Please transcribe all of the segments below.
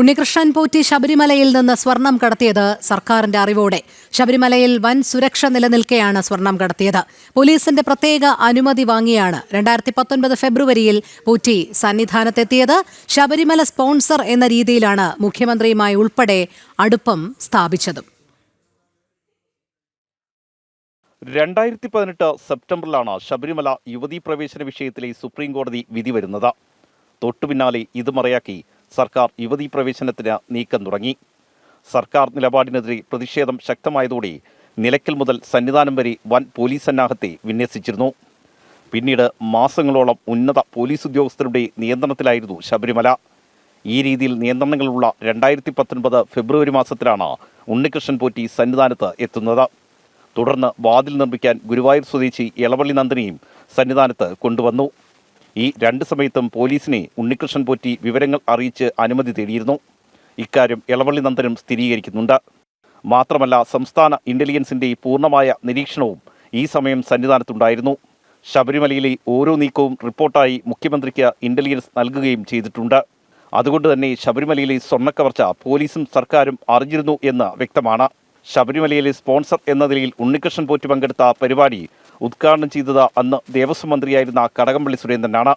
ഉണ്ണികൃഷ്ണൻ പോറ്റി ശബരിമലയിൽ നിന്ന് സ്വർണം കടത്തിയത് സർക്കാരിന്റെ അറിവോടെ. ശബരിമലയിൽ വൻ സുരക്ഷ നിലനിൽക്കെയാണ് സ്വർണം കടത്തിയത്. പോലീസിന്റെ പ്രത്യേക അനുമതി വാങ്ങിയാണ് രണ്ടായിരത്തി പത്തൊൻപത് ഫെബ്രുവരിയിൽ പോറ്റി സന്നിധാനത്തെത്തിയത്. ശബരിമല സ്പോൺസർ എന്ന രീതിയിലാണ് മുഖ്യമന്ത്രിയുമായി ഉൾപ്പെടെ അടുപ്പം സ്ഥാപിച്ചതും. രണ്ടായിരത്തി പതിനെട്ട് സെപ്റ്റംബറിലാണ് ശബരിമല യുവതീ പ്രവേശന വിഷയത്തിലെ സുപ്രീം കോടതി വിധി വരുന്നത്. തൊട്ടുപിന്നാലെ ഇത് മറയാക്കി സർക്കാർ യുവതീ പ്രവേശനത്തിന് നീക്കം തുടങ്ങി. സർക്കാർ നിലപാടിനെതിരെ പ്രതിഷേധം ശക്തമായതോടെ നിലയ്ക്കൽ മുതൽ സന്നിധാനം വരെ വൻ പോലീസ് സന്നാഹത്തെ വിന്യസിച്ചിരുന്നു. പിന്നീട് മാസങ്ങളോളം ഉന്നത പോലീസ് ഉദ്യോഗസ്ഥരുടെ നിയന്ത്രണത്തിലായിരുന്നു ശബരിമല. ഈ രീതിയിൽ നിയന്ത്രണങ്ങളുള്ള രണ്ടായിരത്തി പത്തൊൻപത് ഫെബ്രുവരി മാസത്തിലാണ് ഉണ്ണികൃഷ്ണൻ പോറ്റി സന്നിധാനത്ത് എത്തുന്നത്. തുടർന്ന് വാതിൽ നിർമ്മിക്കാൻ ഗുരുവായൂർ സ്വദേശി ഇളവള്ളി നന്ദിനിയും സന്നിധാനത്ത് കൊണ്ടുവന്നു. ഈ രണ്ട് സമയത്തും പോലീസിനെ ഉണ്ണികൃഷ്ണൻ പോറ്റി വിവരങ്ങൾ അറിയിച്ച് അനുമതി തേടിയിരുന്നു. ഇക്കാര്യം ഇളവള്ളി നന്ദനും സ്ഥിരീകരിക്കുന്നുണ്ട്. മാത്രമല്ല സംസ്ഥാന ഇന്റലിജൻസിന്റെ പൂർണമായ നിരീക്ഷണവും ഈ സമയം സന്നിധാനത്തുണ്ടായിരുന്നു. ശബരിമലയിലെ ഓരോ നീക്കവും റിപ്പോർട്ടായി മുഖ്യമന്ത്രിക്ക് ഇന്റലിജൻസ് നൽകുകയും ചെയ്തിട്ടുണ്ട്. അതുകൊണ്ട് തന്നെ ശബരിമലയിലെ സ്വർണക്കവർച്ച പോലീസും സർക്കാരും അറിഞ്ഞിരുന്നു എന്ന് വ്യക്തമാണ്. ശബരിമലയിലെ സ്പോൺസർ എന്ന നിലയിൽ ഉണ്ണികൃഷ്ണൻ പോറ്റി പങ്കെടുത്ത പരിപാടി ഉദ്ഘാടനം ചെയ്തത് അന്ന് ദേവസ്വം മന്ത്രിയായിരുന്ന കടകംപള്ളി സുരേന്ദ്രനാണ്.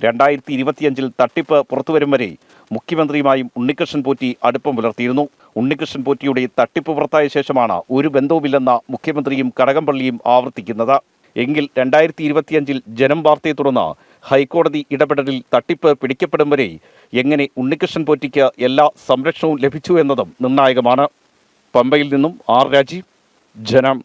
രണ്ടായിരത്തി ഇരുപത്തിയഞ്ചിൽ തട്ടിപ്പ് പുറത്തുവരും വരെ മുഖ്യമന്ത്രിയുമായും ഉണ്ണികൃഷ്ണൻ പോറ്റി അടുപ്പം പുലർത്തിയിരുന്നു. ഉണ്ണികൃഷ്ണൻ പോറ്റിയുടെ തട്ടിപ്പ് പുറത്തായ ശേഷമാണ് ഒരു ബന്ധവുമില്ലെന്ന മുഖ്യമന്ത്രിയും കടകംപള്ളിയും ആവർത്തിക്കുന്നത്. എങ്കിൽ രണ്ടായിരത്തി ഇരുപത്തിയഞ്ചിൽ ജനം വാർത്തയെ തുടർന്ന് ഹൈക്കോടതി ഇടപെടലിൽ തട്ടിപ്പ് പിടിക്കപ്പെടും വരെ എങ്ങനെ ഉണ്ണികൃഷ്ണൻ പോറ്റിക്ക് എല്ലാ സംരക്ഷണവും ലഭിച്ചു എന്നതും നിർണായകമാണ്. പമ്പയിൽ നിന്നും ആർ രാജീവ് ജനം